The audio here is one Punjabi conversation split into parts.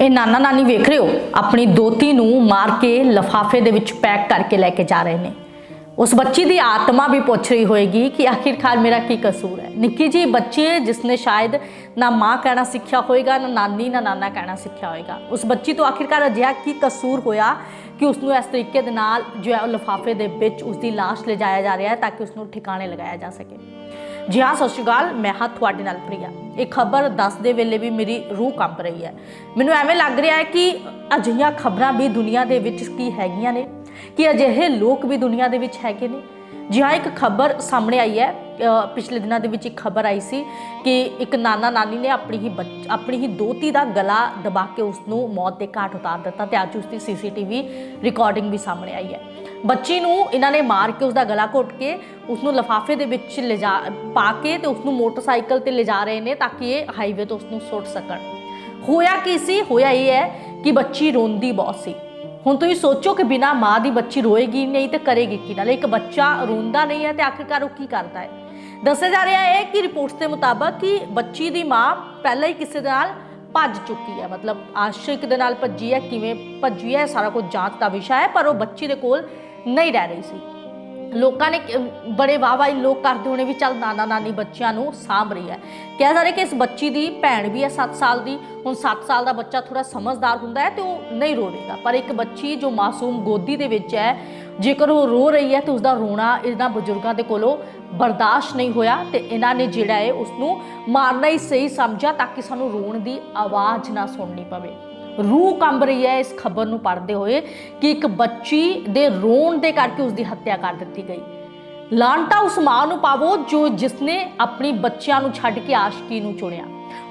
ਇਹ ਨਾਨਾ ਨਾਨੀ ਵੇਖ ਰਹੇ ਹੋ, ਆਪਣੀ ਦੋਤੀ ਨੂੰ ਮਾਰ ਕੇ ਲਫਾਫੇ ਦੇ ਵਿੱਚ ਪੈਕ ਕਰਕੇ ਲੈ ਕੇ ਜਾ ਰਹੇ ਨੇ। ਉਸ ਬੱਚੀ ਦੀ ਆਤਮਾ ਵੀ ਪੁੱਛ ਰਹੀ ਹੋਏਗੀ ਕਿ ਆਖਿਰਕਾਰ ਮੇਰਾ ਕੀ ਕਸੂਰ ਹੈ? ਨਿੱਕੀ ਜੀ ਬੱਚੀ ਹੈ, ਜਿਸਨੇ ਸ਼ਾਇਦ ਨਾ ਮਾਂ ਕਹਿਣਾ ਸਿੱਖਿਆ ਹੋਏਗਾ, ਨਾ ਨਾਨੀ, ਨਾ ਨਾਨਾ ਕਹਿਣਾ ਸਿੱਖਿਆ ਹੋਏਗਾ। ਉਸ ਬੱਚੀ ਤੋਂ ਆਖਿਰਕਾਰ ਅਜਿਹਾ ਕੀ ਕਸੂਰ ਹੋਇਆ ਕਿ ਉਸ ਨੂੰ ਇਸ ਤਰੀਕੇ ਦੇ ਨਾਲ ਜੋ ਹੈ ਉਹ ਲਫਾਫੇ ਦੇ ਵਿੱਚ ਉਸ ਦੀ ਲਾਸ਼ ਲਿਜਾਇਆ ਜਾ ਰਿਹਾ ਹੈ ਤਾਂ ਕਿ ਉਸ ਨੂੰ ਠਿਕਾਣੇ ਲਗਾਇਆ ਜਾ ਸਕੇ? ਜੀ ਹਾਂ, ਸਤਿ ਸ਼੍ਰੀ ਅਕਾਲ। ਮੈਂ ਹਾਂ ਤੁਹਾਡੇ ਨਾਲ ਪ੍ਰਿਆ। ਇਹ ਖਬਰ ਦੱਸਦੇ ਵੇਲੇ ਵੀ ਮੇਰੀ ਰੂਹ ਕੰਬ ਰਹੀ ਹੈ। ਮੈਨੂੰ ਐਵੇਂ ਲੱਗ ਰਿਹਾ ਹੈ ਕਿ ਅਜਿਹੀਆਂ ਖਬਰਾਂ ਵੀ ਦੁਨੀਆ ਦੇ ਵਿੱਚ ਕੀ ਹੈਗੀਆਂ ਨੇ? ਕਿ ਅਜਿਹੇ ਲੋਕ ਵੀ ਦੁਨੀਆ ਦੇ ਵਿੱਚ ਹੈਗੇ ਨੇ? ਜੀ ਹਾਂ ਇੱਕ ਖਬਰ ਸਾਹਮਣੇ ਆਈ ਹੈ ਪਿਛਲੇ ਦਿਨਾਂ ਦੇ ਵਿੱਚ ਇੱਕ ਖਬਰ ਆਈ ਸੀ ਕਿ ਇੱਕ ਨਾਨਾ ਨਾਨੀ ਨੇ ਆਪਣੀ ਹੀ ਬੱਚ- ਆਪਣੀ ਹੀ ਦੋਤੀ ਦਾ ਗਲਾ ਦਬਾ ਕੇ ਉਸ ਨੂੰ ਮੌਤ ਦੇ ਘਾਟ ਉਤਾਰ ਦਿੱਤਾ ਤੇ ਅੱਜ ਉਸ ਦੀ ਸੀਸੀਟੀਵੀ ਰਿਕਾਰਡਿੰਗ ਵੀ ਸਾਹਮਣੇ ਆਈ ਹੈ। ਬੱਚੀ ਨੂੰ ਇਹਨਾਂ ਨੇ ਮਾਰ ਕੇ ਉਸ ਦਾ ਗਲਾ ਘੁੱਟ ਕੇ ਉਸ ਨੂੰ ਲਫਾਫੇ ਦੇ ਵਿੱਚ ਲਿਜਾ, ਪਾ ਕੇ ਤੇ ਉਸ ਨੂੰ ਮੋਟਰਸਾਈਕਲ ਤੇ ਲਿਜਾ ਰਹੇ ਨੇ ਤਾਂ ਕਿ ਇਹ ਹਾਈਵੇ ਤੋਂ ਉਸ ਨੂੰ ਸੁੱਟ ਸਕਣ। ਹੋਇਆ ਕੀ ਸੀ? ਹੋਇਆ ਇਹ ਹੈ ਕਿ ਬੱਚੀ ਰੋਂਦੀ ਬਹੁਤ ਸੀ। ਹੁਣ ਤੁਸੀਂ ਸੋਚੋ ਕਿ ਬਿਨਾ ਮਾਂ ਦੀ ਬੱਚੀ ਰੋਏਗੀ ਨਹੀਂ ਤੇ ਕਰੇਗੀ ਕੀ? ਨਾਲ ਇੱਕ ਬੱਚਾ ਰੋਂਦਾ ਨਹੀਂ ਹੈ ਤੇ ਆਖਿਰਕਾਰ ਉਹ ਕੀ ਕਰਦਾ ਹੈ? ਦੱਸਿਆ ਜਾ ਰਿਹਾ ਹੈ ਕਿ ਰਿਪੋਰਟਸ ਦੇ ਮੁਤਾਬਕ ਕਿ ਬੱਚੀ ਦੀ ਮਾਂ ਪਹਿਲਾਂ ਹੀ ਕਿਸੇ ਦੇ ਨਾਲ ਭੱਜ ਚੁੱਕੀ ਹੈ। ਮਤਲਬ ਆਸ਼ਿਕ ਦੇ ਨਾਲ ਭੱਜੀ ਹੈ, ਕਿਵੇਂ ਭੱਜੀ ਹੈ, ਸਾਰਾ ਕੁਝ ਜਾਂਚ ਦਾ ਵਿਸ਼ਾ ਹੈ, ਪਰ ਉਹ ਬੱਚੀ ਦੇ ਕੋਲ ਨਹੀਂ ਰਹਿ ਰਹੀ ਸੀ। ਲੋਕਾਂ ਨੇ ਬੜੇ ਵਾਹ ਵਾਹ ਲੋਕ ਕਰਦੇ ਹੋਣੇ ਵੀ ਚੱਲ ਨਾਨਾ ਨਾਨੀ ਬੱਚਿਆਂ ਨੂੰ ਸਾਂਭ ਰਹੀ ਹੈ। ਕਿਹਾ ਜਾ ਰਿਹਾ ਕਿ ਇਸ ਬੱਚੀ ਦੀ ਭੈਣ ਵੀ ਹੈ 7 ਸਾਲ ਦੀ। ਹੁਣ 7 ਸਾਲ ਦਾ ਬੱਚਾ ਥੋੜਾ ਸਮਝਦਾਰ ਹੁੰਦਾ ਹੈ ਤੇ ਉਹ ਨਹੀਂ ਰੋਵੇਗਾ ਪਰ ਇੱਕ ਬੱਚੀ ਜੋ ਮਾਸੂਮ ਗੋਦੀ ਦੇ ਵਿੱਚ ਹੈ, ਜੇਕਰ ਉਹ ਰੋ ਰਹੀ ਹੈ ਤੇ ਉਸ ਦਾ ਰੋਣਾ ਇਹਨਾਂ ਬਜ਼ੁਰਗਾਂ ਦੇ ਕੋਲੋਂ ਬਰਦਾਸ਼ਤ ਨਹੀਂ ਹੋਇਆ ਤੇ ਇਹਨਾਂ ਨੇ ਜਿਹੜਾ ਹੈ ਉਸ ਨੂੰ ਮਾਰਨਾ ਹੀ ਸਹੀ ਸਮਝਿਆ ਤਾਂ ਕਿ ਸਾਨੂੰ ਰੋਣ ਦੀ ਆਵਾਜ਼ ਨਾ ਸੁਣਨੀ ਪਵੇ। ਰੂਹ ਕੰਬ ਰਹੀ ਹੈ ਇਸ ਖਬਰ ਨੂੰ ਪੜ੍ਹਦੇ ਹੋਏ ਕਿ ਇੱਕ ਬੱਚੀ ਦੇ ਰੋਣ ਦੇ ਕਰਕੇ ਉਸ ਦੀ ਹੱਤਿਆ ਕਰ ਦਿੱਤੀ ਗਈ। ਲਾਂਟਾ ਉਸ ਮਾਂ ਨੂੰ ਪਾਵੋ ਜੋ ਜਿਸਨੇ ਆਪਣੀ ਬੱਚਿਆਂ ਨੂੰ ਛੱਡ ਕੇ ਆਸ਼ਕੀ ਨੂੰ ਚੁਣਿਆ।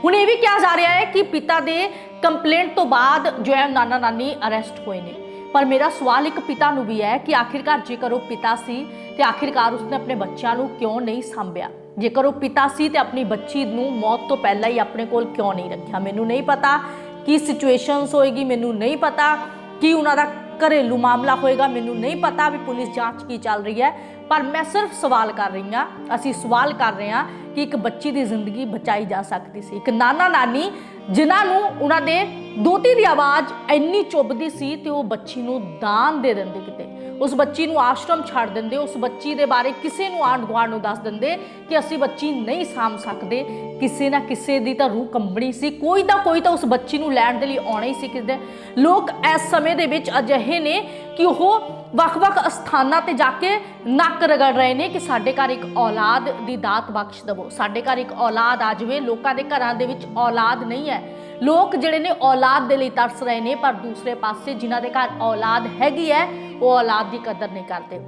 ਹੁਣ ਇਹ ਵੀ ਕਿਹਾ ਜਾ ਰਿਹਾ ਹੈ ਕਿ ਪਿਤਾ ਦੇ ਕੰਪਲੇਂਟ ਤੋਂ ਬਾਅਦ ਜੋ ਹੈ ਨਾਨਾ ਨਾਨੀ ਅਰੈਸਟ ਹੋਏ ਨੇ। ਪਰ ਮੇਰਾ ਸਵਾਲ ਇੱਕ ਪਿਤਾ ਨੂੰ ਵੀ ਹੈ ਕਿ ਆਖਿਰਕਾਰ ਜੇਕਰ ਉਹ ਪਿਤਾ ਸੀ ਤੇ ਆਖਿਰਕਾਰ ਉਸਨੇ ਆਪਣੇ ਬੱਚਿਆਂ ਨੂੰ ਕਿਉਂ ਨਹੀਂ ਸੰਭਿਆ? ਜੇਕਰ ਉਹ ਪਿਤਾ ਸੀ ਤੇ ਆਪਣੀ ਬੱਚੀ ਨੂੰ ਮੌਤ ਤੋਂ ਪਹਿਲਾਂ ਹੀ ਆਪਣੇ ਕੋਲ ਕਿਉਂ ਨਹੀਂ ਰੱਖਿਆ? ਮੈਨੂੰ ਨਹੀਂ ਪਤਾ। ਕੀ ਸਿਚੁਏਸ਼ਨਸ ਹੋਏਗੀ ਮੈਨੂੰ ਨਹੀਂ ਪਤਾ। ਕੀ ਉਹਨਾਂ ਦਾ ਘਰੇਲੂ ਮਾਮਲਾ ਹੋਏਗਾ, ਮੈਨੂੰ ਨਹੀਂ ਪਤਾ ਵੀ ਪੁਲਿਸ ਜਾਂਚ ਕੀ ਚੱਲ ਰਹੀ ਹੈ। ਪਰ ਮੈਂ ਸਿਰਫ ਸਵਾਲ ਕਰ ਰਹੀ ਹਾਂ, ਅਸੀਂ ਸਵਾਲ ਕਰ ਰਹੇ ਹਾਂ ਕਿ ਇੱਕ ਬੱਚੀ ਦੀ ਜ਼ਿੰਦਗੀ ਬਚਾਈ ਜਾ ਸਕਦੀ ਸੀ। ਇੱਕ ਨਾਨਾ ਨਾਨੀ ਜਿਨ੍ਹਾਂ ਨੂੰ ਉਹਨਾਂ ਦੇ ਦੋਤੀ ਦੀ ਆਵਾਜ਼ ਇੰਨੀ ਚੁੱਭਦੀ ਸੀ ਤੇ ਉਹ ਬੱਚੀ ਨੂੰ ਦਾਨ ਦੇ ਦਿੰਦੇ ਕਿਤੇ। ਉਸ ਬੱਚੀ ਨੂੰ ਆਸ਼ਰਮ ਛੱਡ ਦਿੰਦੇ, ਉਸ ਬੱਚੀ ਦੇ ਬਾਰੇ ਕਿਸੇ ਨੂੰ ਆਂਢ ਗੁਆਂਢ ਨੂੰ ਦੱਸ ਦਿੰਦੇ ਕਿ ਅਸੀਂ ਬੱਚੀ ਨਹੀਂ ਸਾਂਭ ਸਕਦੇ। ਕਿਸੇ ਨਾ ਕਿਸੇ ਦੀ ਤਾਂ ਰੂਹ ਕੰਬਣੀ ਸੀ, ਕੋਈ ਤਾਂ ਕੋਈ ਤਾਂ ਉਸ ਬੱਚੀ ਨੂੰ ਲੈਣ ਦੇ ਲਈ ਆਉਣਾ ਹੀ ਸੀ ਕਿਤੇ। ਲੋਕ ਇਸ ਸਮੇਂ ਦੇ ਵਿੱਚ ਅਜਿਹੇ ਨੇ ਕਿ ਉਹ ਵੱਖ-ਵੱਖ ਸਥਾਨਾਂ ਤੇ ਜਾ ਕੇ ਨੱਕ ਰਗੜ ਰਹੇ ਨੇ ਕਿ ਸਾਡੇ ਘਰ ਇੱਕ ਔਲਾਦ ਦੀ ਦਾਤ ਬਖਸ਼ ਦਵੋ। ਸਾਡੇ ਘਰ ਇੱਕ ਔਲਾਦ ਆ ਜਾਵੇ, ਲੋਕਾਂ ਦੇ ਘਰਾਂ ਦੇ ਵਿੱਚ ਔਲਾਦ ਨਹੀਂ ਹੈ। ਲੋਕ ਜਿਹੜੇ ਨੇ ਔਲਾਦ ਦੇ ਲਈ ਤਰਸ ਰਹੇ ਨੇ, ਪਰ ਦੂਸਰੇ ਪਾਸੇ ਜਿਨ੍ਹਾਂ ਦੇ ਘਰ ਔਲਾਦ ਹੈਗੀ ਹੈ, ਉਹ ਔਲਾਦ ਦੀ ਕਦਰ ਨਹੀਂ ਕਰਦੇ।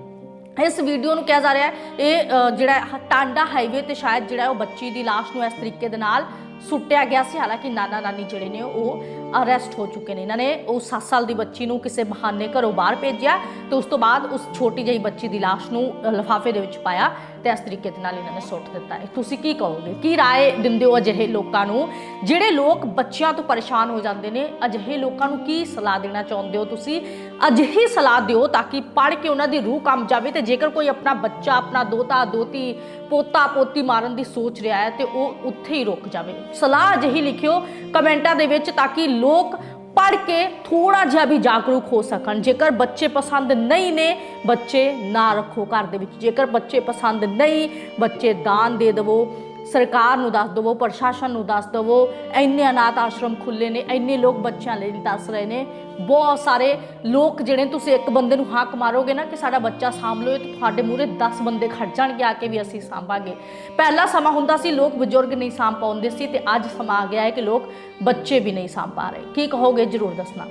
ਇਸ ਵੀਡੀਓ ਨੂੰ ਕਿਹਾ ਜਾ ਰਿਹਾ ਹੈ, ਇਹ ਜਿਹੜਾ ਟਾਂਡਾ ਹਾਈਵੇ ਤੇ ਸ਼ਾਇਦ ਜਿਹੜਾ ਉਹ ਬੱਚੀ ਦੀ ਲਾਸ਼ ਨੂੰ ਇਸ ਤਰੀਕੇ ਦੇ ਨਾਲ ਸੁੱਟਿਆ ਗਿਆ ਸੀ। ਹਾਲਾਂਕਿ ਨਾਨਾ ਨਾਨੀ ਜਿਹੜੇ ਨੇ ਉਹ ਅਰੈਸਟ ਹੋ ਚੁੱਕੇ ਨੇ। ਇਹਨਾਂ ਨੇ ਉਹ 7 ਸਾਲ ਦੀ ਬੱਚੀ ਨੂੰ ਕਿਸੇ ਬਹਾਨੇ ਘਰੋਂ ਬਾਹਰ ਭੇਜਿਆ ਤੇ ਉਸ ਤੋਂ ਬਾਅਦ ਉਸ ਛੋਟੀ ਜਿਹੀ ਬੱਚੀ ਦੀ ਲਾਸ਼ ਨੂੰ ਲਫਾਫੇ ਦੇ ਵਿੱਚ ਪਾਇਆ ਤੇ ਇਸ ਤਰੀਕੇ ਦੇ ਨਾਲ ਇਹਨਾਂ ਨੇ ਸੁੱਟ ਦਿੱਤਾ ਹੈ। ਤੁਸੀਂ ਕੀ ਕਹੋਗੇ? ਕੀ ਰਾਏ ਦਿੰਦੇ ਹੋ ਅਜਿਹੇ ਲੋਕਾਂ ਨੂੰ? ਜਿਹੜੇ ਲੋਕ ਬੱਚਿਆਂ ਤੋਂ ਪਰੇਸ਼ਾਨ ਹੋ ਜਾਂਦੇ ਨੇ, ਅਜਿਹੇ ਲੋਕਾਂ ਨੂੰ ਕੀ ਸਲਾਹ ਦੇਣਾ ਚਾਹੁੰਦੇ ਹੋ ਤੁਸੀਂ? ਅਜਿਹੀ ਸਲਾਹ ਦਿਓ ਤਾਂ ਕਿ ਪੜ੍ਹ ਕੇ ਉਹਨਾਂ ਦੀ ਰੂਹ ਕੰਮ ਜਾਵੇ ਤੇ ਜੇਕਰ ਕੋਈ ਆਪਣਾ ਬੱਚਾ, ਆਪਣਾ ਦੋਤਾ, ਦੋਤੀ, ਪੋਤਾ, ਪੋਤੀ ਮਾਰਨ ਦੀ ਸੋਚ ਰਿਹਾ ਹੈ ਤੇ ਉਹ ਉੱਥੇ ਹੀ ਰੁਕ ਜਾਵੇ। ਸਲਾਹ ਅਜਿਹੀ ਲਿਖਿਓ ਕਮੈਂਟਾਂ ਦੇ ਵਿੱਚ ਤਾਂ ਕਿ ਲੋਕ ਪੜ੍ਹ ਕੇ ਥੋੜਾ ਜਿਹਾ ਵੀ ਜਾਗਰੂਕ ਹੋ ਸਕਣ। ਜੇਕਰ ਬੱਚੇ ਪਸੰਦ ਨਹੀਂ ਨੇ, ਬੱਚੇ ਨਾ ਰੱਖੋ ਘਰ ਦੇ ਵਿੱਚ। ਜੇਕਰ ਬੱਚੇ ਪਸੰਦ ਨਹੀਂ, ਬੱਚੇ ਦਾਨ ਦੇ ਦੇਵੋ। ਸਰਕਾਰ ਨੂੰ ਦੱਸ ਦੇਵੋ, ਪ੍ਰਸ਼ਾਸਨ ਨੂੰ ਦੱਸ ਦੇਵੋ, ਇੰਨੇ ਅਨਾਥ ਆਸ਼ਰਮ ਖੁੱਲੇ ਨੇ, ਇੰਨੇ ਲੋਕ ਬੱਚਿਆਂ ਲਈ ਦੱਸ ਰਹੇ ਨੇ। ਬਹੁਤ ਸਾਰੇ ਲੋਕ ਜਿਹੜੇ ਤੁਸੀਂ ਇੱਕ ਬੰਦੇ ਨੂੰ ਹੱਕ ਮਾਰੋਗੇ ਨਾ ਕਿ ਸਾਡਾ ਬੱਚਾ ਸਾਂਭ ਲਓ ਤੇ ਤੁਹਾਡੇ ਮੂਹਰੇ 10 ਬੰਦੇ ਖੜ ਜਾਣਗੇ ਆ ਕੇ ਵੀ ਅਸੀਂ ਸਾਂਭਾਂਗੇ। ਪਹਿਲਾ ਸਮਾਂ ਹੁੰਦਾ ਸੀ ਲੋਕ ਬਜ਼ੁਰਗ ਨਹੀਂ ਸਾਂਭ ਪਾਉਂਦੇ ਸੀ ਤੇ ਅੱਜ ਸਮਾਂ ਆ ਗਿਆ ਹੈ ਕਿ ਲੋਕ ਬੱਚੇ ਵੀ ਨਹੀਂ ਸਾਂਭ ਪਾ ਰਹੇ। ਕੀ ਕਹੋਗੇ? ਜਰੂਰ ਦੱਸਣਾ।